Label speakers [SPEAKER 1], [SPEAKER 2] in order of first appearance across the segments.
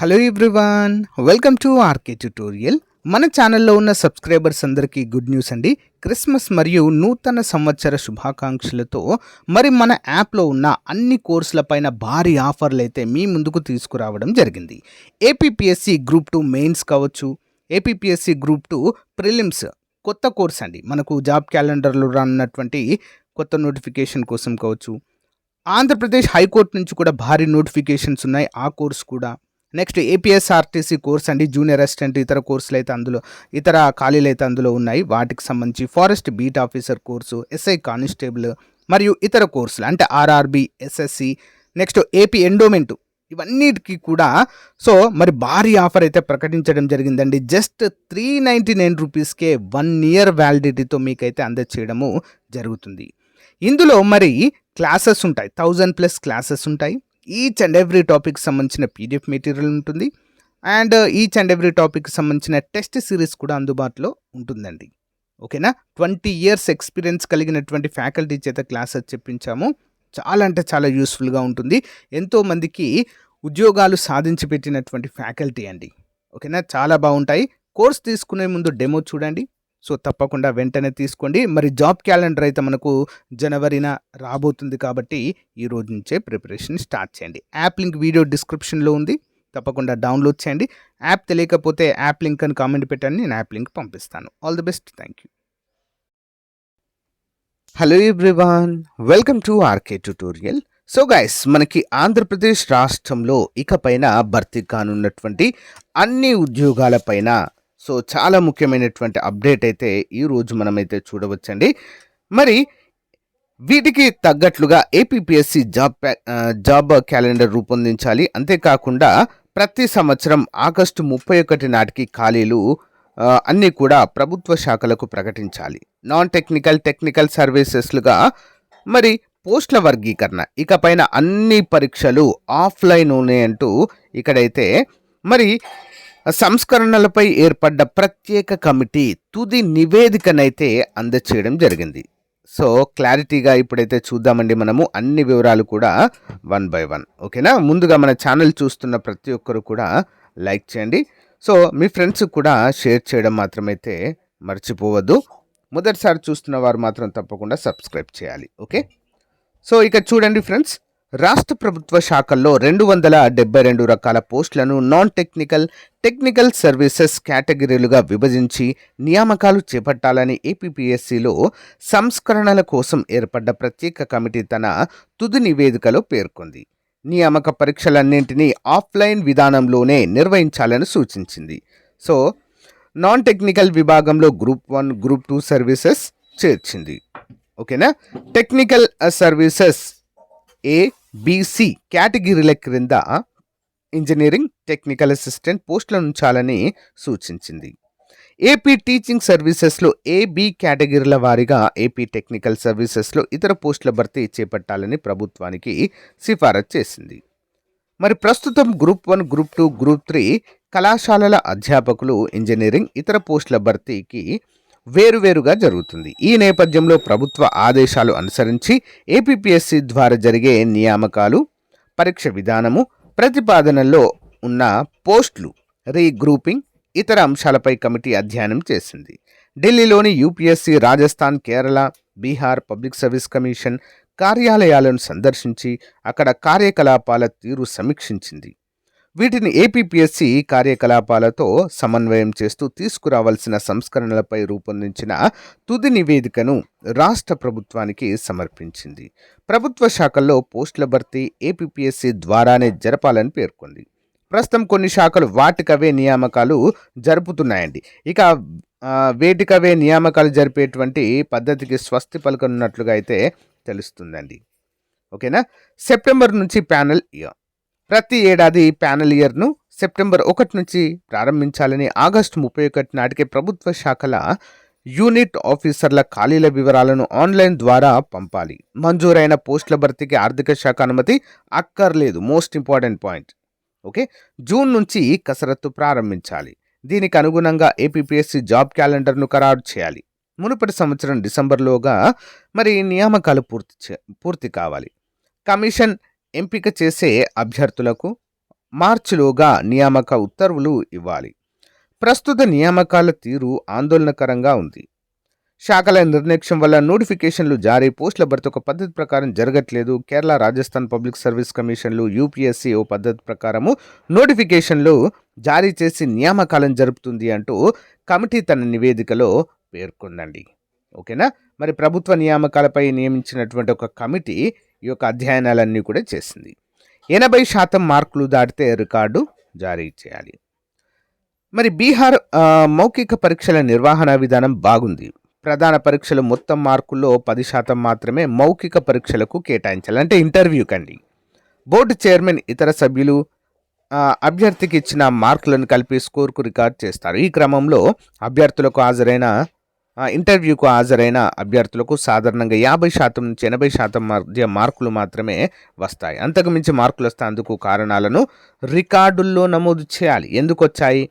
[SPEAKER 1] Hello everyone welcome to RK tutorial. మన ఛానల్లో ఉన్న సబ్స్క్రైబర్స్ అందరికీ గుడ్ న్యూస్ అండి. క్రిస్మస్ మరియు నూతన సంవత్సర శుభాకాంక్షలతో మరి మన యాప్లో ఉన్న అన్ని కోర్సులపైన భారీ ఆఫర్లు అయితే మీ ముందుకు తీసుకురావడం జరిగింది. ఏపీపీఎస్సి గ్రూప్ టూ మెయిన్స్ కావచ్చు ఏపీపీఎస్సి గ్రూప్ టూ ప్రిలిమ్స్ కొత్త కోర్స్ అండి. మనకు జాబ్ క్యాలెండర్లో రానున్నటువంటి కొత్త నోటిఫికేషన్ కోసం కావచ్చు. ఆంధ్రప్రదేశ్ హైకోర్టు నుంచి కూడా భారీ నోటిఫికేషన్స్ ఉన్నాయి. ఆ కోర్స్ కూడా నెక్స్ట్ ఏపీఎస్ఆర్టీసీ కోర్స్ అండి జూనియర్ అసిస్టెంట్ ఇతర కోర్సులు అయితే అందులో ఇతర ఖాళీలు అయితే అందులో ఉన్నాయి. వాటికి సంబంధించి forest beat officer course SI constable మరియు ఇతర కోర్సులు అంటే RRB SSC next AP endowment ఇవన్నిటికీ కూడా. సో మరి భారీ ఆఫర్ అయితే ప్రకటించడం జరిగిందండి. జస్ట్ త్రీ నైంటీ నైన్ రూపీస్కే వన్ ఇయర్ వ్యాలిడిటీతో మీకైతే అందచేయడము జరుగుతుంది. ఇందులో మరి క్లాసెస్ ఉంటాయి. థౌజండ్ ప్లస్ క్లాసెస్ ఉంటాయి. ఈచ్ అండ్ ఎవ్రీ టాపిక్ సంబంధించిన పీడిఎఫ్ మెటీరియల్ ఉంటుంది. And each and every topic సంబంధించిన టెస్ట్ సిరీస్ కూడా అందుబాటులో ఉంటుందండి. ఓకేనా ట్వంటీ ఇయర్స్ ఎక్స్పీరియన్స్ కలిగినటువంటి ఫ్యాకల్టీ చేత క్లాసెస్ చెప్పించాము. చాలా అంటే చాలా యూస్ఫుల్గా ఉంటుంది. ఎంతోమందికి ఉద్యోగాలు సాధించి పెట్టినటువంటి ఫ్యాకల్టీ అండి. ఓకేనా చాలా బాగుంటాయి. కోర్స్ తీసుకునే ముందు డెమో చూడండి. సో తప్పకుండా వెంటనే తీసుకోండి. మరి జాబ్ క్యాలెండర్ అయితే మనకు జనవరిన రాబోతుంది కాబట్టి ఈ రోజు నుంచే ప్రిపరేషన్ స్టార్ట్ చేయండి. యాప్ లింక్ వీడియో డిస్క్రిప్షన్లో ఉంది. తప్పకుండా డౌన్లోడ్ చేయండి. యాప్ తెలియకపోతే యాప్ లింక్ అని కామెంట్ పెట్టండి. నేను యాప్ లింక్ పంపిస్తాను. All the best. Thank you. Hello everyone. Welcome to RK tutorial. So guys మనకి ఆంధ్రప్రదేశ్ రాష్ట్రంలో ఇకపైన భర్తీ కానున్నటువంటి అన్ని ఉద్యోగాలపైన సో చాలా ముఖ్యమైనటువంటి అప్డేట్ అయితే ఈరోజు మనమైతే చూడవచ్చండి. మరి వీటికి తగ్గట్లుగా ఏపీపీఎస్సి జాబ్ జాబ్ క్యాలెండర్ రూపొందించాలి. అంతేకాకుండా ప్రతి సంవత్సరం ఆగస్టు ముప్పై ఒకటి నాటికి ఖాళీలు అన్నీ కూడా ప్రభుత్వ శాఖలకు ప్రకటించాలి. నాన్ టెక్నికల్ టెక్నికల్ సర్వీసెస్లుగా మరి పోస్టుల వర్గీకరణ ఇకపైన అన్ని పరీక్షలు ఆఫ్లైన్ అంటూ ఇక్కడైతే మరి సంస్కరణలపై ఏర్పడ్డ ప్రత్యేక కమిటీ తుది నివేదికనైతే అందచేయడం జరిగింది. సో క్లారిటీగా ఇప్పుడైతే చూద్దామండి మనము అన్ని వివరాలు కూడా వన్ బై వన్. ఓకేనా? ముందుగా మన ఛానల్ చూస్తున్న ప్రతి ఒక్కరు కూడా లైక్ చేయండి. సో మీ ఫ్రెండ్స్ కూడా షేర్ చేయడం మాత్రమైతే మర్చిపోవద్దు. మొదటిసారి చూస్తున్న వారు మాత్రం తప్పకుండా సబ్స్క్రైబ్ చేయాలి. ఓకే? సో ఇక చూడండి ఫ్రెండ్స్ రాష్ట్ర ప్రభుత్వ శాఖల్లో రెండు వందల డెబ్బై రెండు రకాల పోస్టులను నాన్ టెక్నికల్ టెక్నికల్ సర్వీసెస్ కేటగిరీలుగా విభజించి నియామకాలు చేపట్టాలని ఏపీపీఎస్సీలో సంస్కరణల కోసం ఏర్పడ్డ ప్రత్యేక కమిటీ తన తుది నివేదికలో పేర్కొంది. నియామక పరీక్షలన్నింటినీ ఆఫ్లైన్ విధానంలోనే నిర్వహించాలని సూచించింది. సో నాన్ టెక్నికల్ విభాగంలో group one group two services చేర్చింది. ఓకేనా? టెక్నికల్ సర్వీసెస్ uh, ఏబిసి కేటగిరీల క్రింద ఇంజనీరింగ్ టెక్నికల్ అసిస్టెంట్ పోస్టులను ఉంచాలని సూచించింది. ఏపీ టీచింగ్ సర్వీసెస్లో ఏబి కేటగిరీల వారీగా ఏపీ టెక్నికల్ సర్వీసెస్లో ఇతర పోస్టుల భర్తీ చేపట్టాలని ప్రభుత్వానికి సిఫారసు చేసింది. మరి ప్రస్తుతం group one group two group three కళాశాలల అధ్యాపకులు ఇంజనీరింగ్ ఇతర పోస్టుల భర్తీకి వేరువేరుగా జరుగుతుంది. ఈ నేపథ్యంలో ప్రభుత్వ ఆదేశాలు అనుసరించి ఏపీపీఎస్సీ ద్వారా జరిగే నియామకాలు పరీక్ష విధానము ప్రతిపాదనల్లో ఉన్న పోస్టులు రీగ్రూపింగ్ ఇతర అంశాలపై కమిటీ అధ్యయనం చేసింది. ఢిల్లీలోని UPSC Rajasthan Kerala Bihar public service commission కార్యాలయాలను సందర్శించి అక్కడ కార్యకలాపాల తీరు సమీక్షించింది. వీటిని ఏపీపీఎస్సి కార్యకలాపాలతో సమన్వయం చేస్తూ తీసుకురావాల్సిన సంస్కరణలపై రూపొందించిన తుది నివేదికను రాష్ట్ర ప్రభుత్వానికి సమర్పించింది. ప్రభుత్వ శాఖల్లో పోస్టుల భర్తీ ఏపీపీఎస్సీ ద్వారానే జరపాలని పేర్కొంది. ప్రస్తుతం కొన్ని శాఖలు వాటికవే నియామకాలు జరుపుతున్నాయండి. ఇక వేటికవే నియామకాలు జరిపేటువంటి పద్ధతికి స్వస్తి పలకనున్నట్లుగా అయితే తెలుస్తుందండి. ఓకేనా? సెప్టెంబర్ నుంచి ప్యానల్ ఇయర్. ప్రతి ఏడాది ప్యానల్ ఇయర్ను సెప్టెంబర్ ఒకటి నుంచి ప్రారంభించాలని ఆగస్టు ముప్పై ఒకటి నాటికే ప్రభుత్వ శాఖల యూనిట్ ఆఫీసర్ల ఖాళీల వివరాలను ఆన్లైన్ ద్వారా పంపాలి. మంజూరైన పోస్టుల భర్తీకి ఆర్థిక శాఖ అనుమతి అక్కర్లేదు. Most important point. Okay? June నుంచి కసరత్తు ప్రారంభించాలి. దీనికి అనుగుణంగా ఏపీపీఎస్సీ జాబ్ క్యాలెండర్ను ఖరారు చేయాలి. మునుపటి సంవత్సరం డిసెంబర్లోగా మరి నియామకాలు పూర్తి చే పూర్తి కావాలి. కమిషన్ ఎంపిక చేసే అభ్యర్థులకు మార్చిలోగా నియామక ఉత్తర్వులు ఇవ్వాలి. ప్రస్తుత నియామకాల తీరు ఆందోళనకరంగా ఉంది. శాఖల నిర్లక్ష్యం వల్ల నోటిఫికేషన్లు జారీ పోస్టుల భర్తీ ఒక పద్ధతి ప్రకారం జరగట్లేదు. కేరళ రాజస్థాన్ పబ్లిక్ సర్వీస్ కమిషన్లు యూపీఎస్సీ ఓ పద్ధతి ప్రకారము నోటిఫికేషన్లు జారీ చేసి నియామకాలను జరుపుతుంది అంటూ కమిటీ తన నివేదికలో పేర్కొందండి. ఓకేనా? మరి ప్రభుత్వ నియామకాలపై నియమించినటువంటి ఒక కమిటీ ఈ యొక్క అధ్యయనాలన్నీ కూడా చేసింది. ఎనభై శాతం మార్కులు దాటితే రికార్డు జారీ చేయాలి. మరి బీహార్ మౌఖిక పరీక్షల నిర్వహణ విధానం బాగుంది. ప్రధాన పరీక్షలు మొత్తం మార్కుల్లో పది శాతం మాత్రమే మౌఖిక పరీక్షలకు కేటాయించాలి. అంటే ఇంటర్వ్యూ కండి. బోర్డు చైర్మన్ ఇతర సభ్యులు అభ్యర్థికి ఇచ్చిన మార్కులను కలిపి స్కోర్కు రికార్డ్ చేస్తారు. ఈ క్రమంలో అభ్యర్థులకు హాజరైన ఇంటర్వ్యూకు హాజరైన అభ్యర్థులకు సాధారణంగా యాభై శాతం నుంచి ఎనభై శాతం మధ్య మార్కులు మాత్రమే వస్తాయి. అంతకుమించి మార్కులు వస్తే అందుకు కారణాలను రికార్డుల్లో నమోదు చేయాలి. ఎందుకు వచ్చాయి?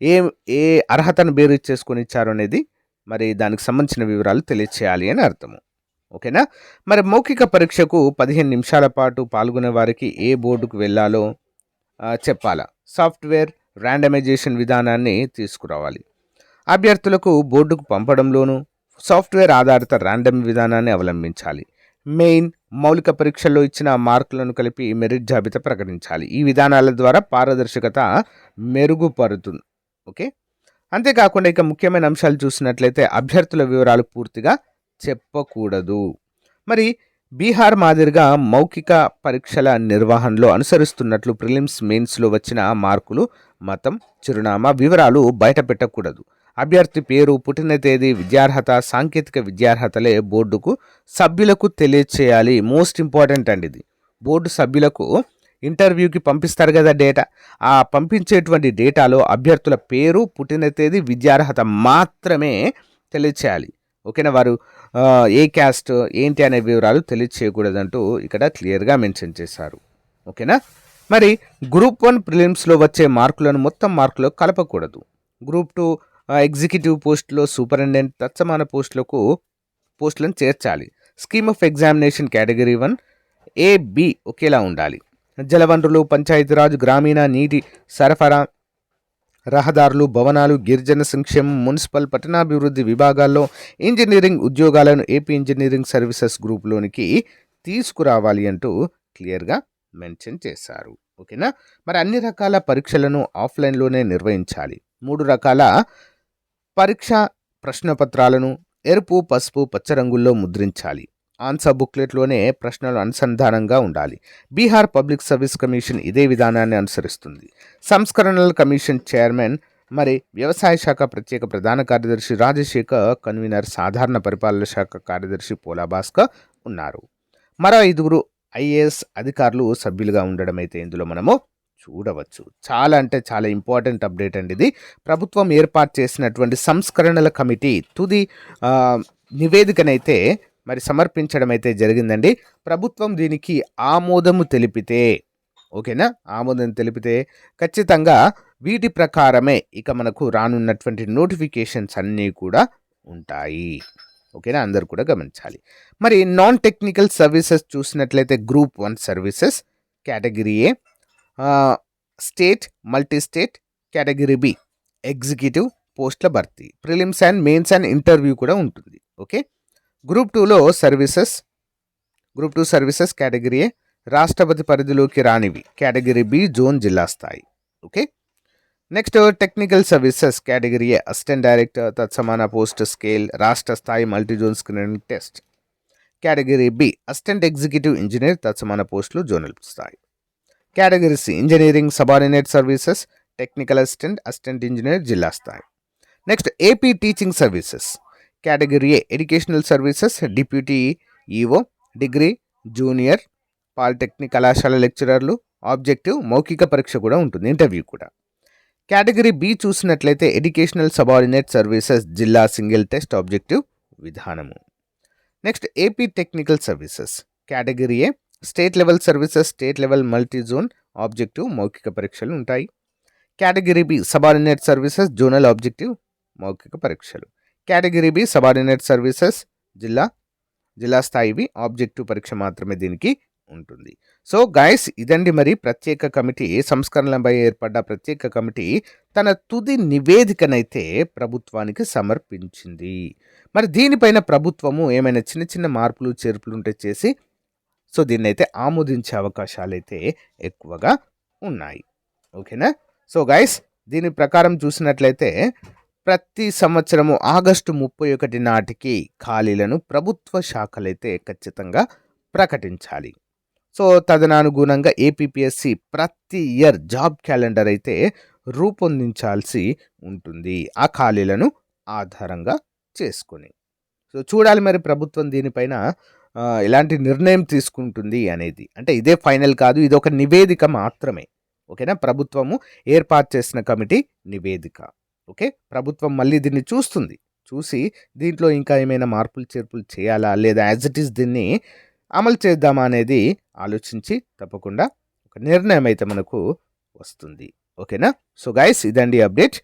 [SPEAKER 1] ఏ ఏ అర్హతను బేరు చేసుకొని ఇచ్చారు అనేది మరి దానికి సంబంధించిన వివరాలు తెలియచేయాలి అని అర్థము. ఓకేనా? మరి మౌఖిక పరీక్షకు పదిహేను నిమిషాల పాటు పాల్గొనే వారికి ఏ బోర్డుకు వెళ్ళాలో చెప్పాలా? సాఫ్ట్వేర్ ర్యాండమైజేషన్ విధానాన్ని తీసుకురావాలి. అభ్యర్థులకు బోర్డుకు పంపడంలోనూ సాఫ్ట్వేర్ ఆధారిత ర్యాండమ్ విధానాన్ని అవలంబించాలి. మెయిన్ మౌలిక పరీక్షల్లో ఇచ్చిన మార్కులను కలిపి మెరిట్ జాబితా ప్రకటించాలి. ఈ విధానాల ద్వారా పారదర్శకత మెరుగుపడుతుంది ఓకే? అంతేకాకుండా ఇక ముఖ్యమైన అంశాలు చూసినట్లయితే అభ్యర్థుల వివరాలు పూర్తిగా చెప్పకూడదు. మరి బీహార్ మాదిరిగా మౌఖిక పరీక్షల నిర్వహణలో అనుసరిస్తున్నట్లు ప్రిలిమ్స్ మెయిన్స్లో వచ్చిన మార్కులు మతం చిరునామా వివరాలు బయట పెట్టకూడదు అభ్యర్థి పేరు పుట్టిన తేదీ విద్యార్హత సాంకేతిక విద్యార్హతలే బోర్డుకు సభ్యులకు తెలియచేయాలి. మోస్ట్ ఇంపార్టెంట్ అండి ఇది. బోర్డు సభ్యులకు ఇంటర్వ్యూకి పంపిస్తారు కదా డేటా. ఆ పంపించేటువంటి డేటాలో అభ్యర్థుల పేరు పుట్టిన తేదీ విద్యార్హత మాత్రమే తెలియచేయాలి. ఓకేనా వారు? ఏ క్యాస్ట్ ఏంటి అనే వివరాలు తెలియచేయకూడదంటూ ఇక్కడ క్లియర్గా మెన్షన్ చేశారు. ఓకేనా? మరి గ్రూప్ వన్ ప్రిలిమ్స్లో వచ్చే మార్కులను మొత్తం మార్కులో కలపకూడదు. గ్రూప్ టూ ఎగ్జిక్యూటివ్ పోస్టులో సూపరింటెండెంట్ తత్సమాన పోస్టులకు పోస్టులను చేర్చాలి. Scheme of examination category one A B ఒకేలా ఉండాలి. జలవనరులు పంచాయతీరాజ్ గ్రామీణ నీటి సరఫరా రహదారులు భవనాలు గిరిజన సంక్షేమం మున్సిపల్ పట్టణాభివృద్ధి విభాగాల్లో ఇంజనీరింగ్ ఉద్యోగాలను ఏపీ ఇంజనీరింగ్ సర్వీసెస్ గ్రూప్లోనికి తీసుకురావాలి అంటూ క్లియర్గా మెన్షన్ చేశారు. ఓకేనా? మరి అన్ని రకాల పరీక్షలను ఆఫ్లైన్లోనే నిర్వహించాలి. మూడు రకాల పరీక్ష ప్రశ్నపత్రాలను ఎరుపు పసుపు పచ్చ రంగుల్లో ముద్రించాలి. ఆన్సర్ బుక్లెట్లోనే ప్రశ్నలు అనుసంధానంగా ఉండాలి. బీహార్ పబ్లిక్ సర్వీస్ కమిషన్ ఇదే విధానాన్ని అనుసరిస్తుంది. సంస్కరణల కమిషన్ చైర్మన్ మరి వ్యవసాయ శాఖ ప్రత్యేక ప్రధాన కార్యదర్శి రాజశేఖర్ కన్వీనర్ సాధారణ పరిపాలన శాఖ కార్యదర్శి పోలా భాస్కర్ ఉన్నారు. మరో ఐదుగురు ఐఏఎస్ అధికారులు సభ్యులుగా ఉండడం అయితే ఇందులో మనము చూడవచ్చు. చాలా అంటే చాలా ఇంపార్టెంట్ అప్డేట్ అండి ఇది. ప్రభుత్వం ఏర్పాటు చేసినటువంటి సంస్కరణల కమిటీ తుది నివేదికనైతే మరి సమర్పించడం అయితే జరిగిందండి. ప్రభుత్వం దీనికి ఆమోదము తెలిపితే ఓకేనా? ఆమోదం తెలిపితే ఖచ్చితంగా వీటి ప్రకారమే ఇక మనకు రానున్నటువంటి నోటిఫికేషన్స్ అన్నీ కూడా ఉంటాయి. ఓకేనా? అందరు కూడా గమనించాలి. మరి నాన్ టెక్నికల్ సర్వీసెస్ చూసినట్లయితే group one services category A state multi state category B executive పోస్టుల భర్తీ. Prelims and mains and interview కూడా ఉంటుంది. ఓకే? గ్రూప్ టూలో services group two services category A రాష్ట్రపతి పరిధిలోకి రానివి. కేటగిరీ బి జోన్ జిల్లా స్థాయి. Okay? Next technical services category A assistant director తత్సమాన post scale రాష్ట్ర స్థాయి multi zone screening test. Category B assistant executive engineer తత్సమాన పోస్టులు జోనల్ స్థాయి. Categories engineering subordinate services technical assistant assistant engineer జిల్లా స్థాయి next AP teaching services category A educational services deputy EO degree junior polytechnic కళాశాల లెక్చరర్లు objective మౌఖిక పరీక్ష కూడా ఉంటుంది ఇంటర్వ్యూ కూడా కేటగిరీ బి చూసినట్లయితే ఎడ్యుకేషనల్ సబార్డినేట్ సర్వీసెస్ జిల్లా సింగిల్ టెస్ట్ ఆబ్జెక్టివ్ విధానము next AP technical services category A state level services state level multi zone objective మౌఖిక పరీక్షలు ఉంటాయి. Category B subordinate services zonal objective మౌఖిక పరీక్షలు. కేటగిరీ బి సబార్డినేట్ సర్వీసెస్ జిల్లా జిల్లా స్థాయివి ఆబ్జెక్టివ్ పరీక్ష మాత్రమే దీనికి ఉంటుంది. సో గైస్ ఇదండి మరి ప్రత్యేక కమిటీ సంస్కరణలపై ఏర్పడ్డ ప్రత్యేక కమిటీ తన తుది నివేదికనైతే ప్రభుత్వానికి సమర్పించింది. మరి దీనిపైన ప్రభుత్వము ఏమైనా చిన్న చిన్న మార్పులు చేర్పులు ఉంటే చేసి సో దీన్ని అయితే ఆమోదించే అవకాశాలు అయితే ఎక్కువగా ఉన్నాయి. ఓకేనా? సో గైస్ దీని ప్రకారం చూసినట్లయితే ప్రతి సంవత్సరము ఆగస్టు ముప్పై ఒకటి నాటికి ఖాళీలను ప్రభుత్వ శాఖలైతే ఖచ్చితంగా ప్రకటించాలి. సో తదనానుగుణంగా ఏపీఎస్సి ప్రతి ఇయర్ జాబ్ క్యాలెండర్ అయితే రూపొందించాల్సి ఉంటుంది. ఆ ఖాళీలను ఆధారంగా చేసుకొని. సో చూడాలి మరి ప్రభుత్వం దీనిపైన ఎలాంటి నిర్ణయం తీసుకుంటుంది అనేది. అంటే ఇదే ఫైనల్ కాదు ఇది ఒక నివేదిక మాత్రమే. ఓకేనా? ప్రభుత్వము ఏర్పాటు చేసిన కమిటీ నివేదిక. ఓకే? ప్రభుత్వం మళ్ళీ దీన్ని చూస్తుంది. చూసి దీంట్లో ఇంకా ఏమైనా మార్పులు చేర్పులు చేయాలా? లేదా యాజ్ ఇట్ ఈస్ దీన్ని అమలు చేద్దామా అనేది ఆలోచించి తప్పకుండా ఒక నిర్ణయం అయితే మనకు వస్తుంది. ఓకేనా? సో గైస్ ఇదండి అప్డేట్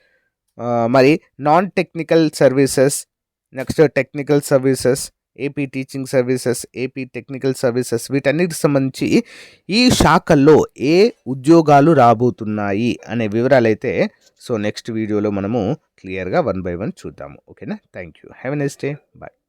[SPEAKER 1] మరి non technical services next technical services AP teaching services AP technical services వీటన్నిటికి సంబంధించి ఈ శాఖల్లో ఏ ఉద్యోగాలు రాబోతున్నాయి అనే వివరాలు అయితే సో నెక్స్ట్ వీడియోలో మనము క్లియర్గా వన్ బై వన్ చూద్దాము. ఓకేనా? Thank you have a next day. Bye.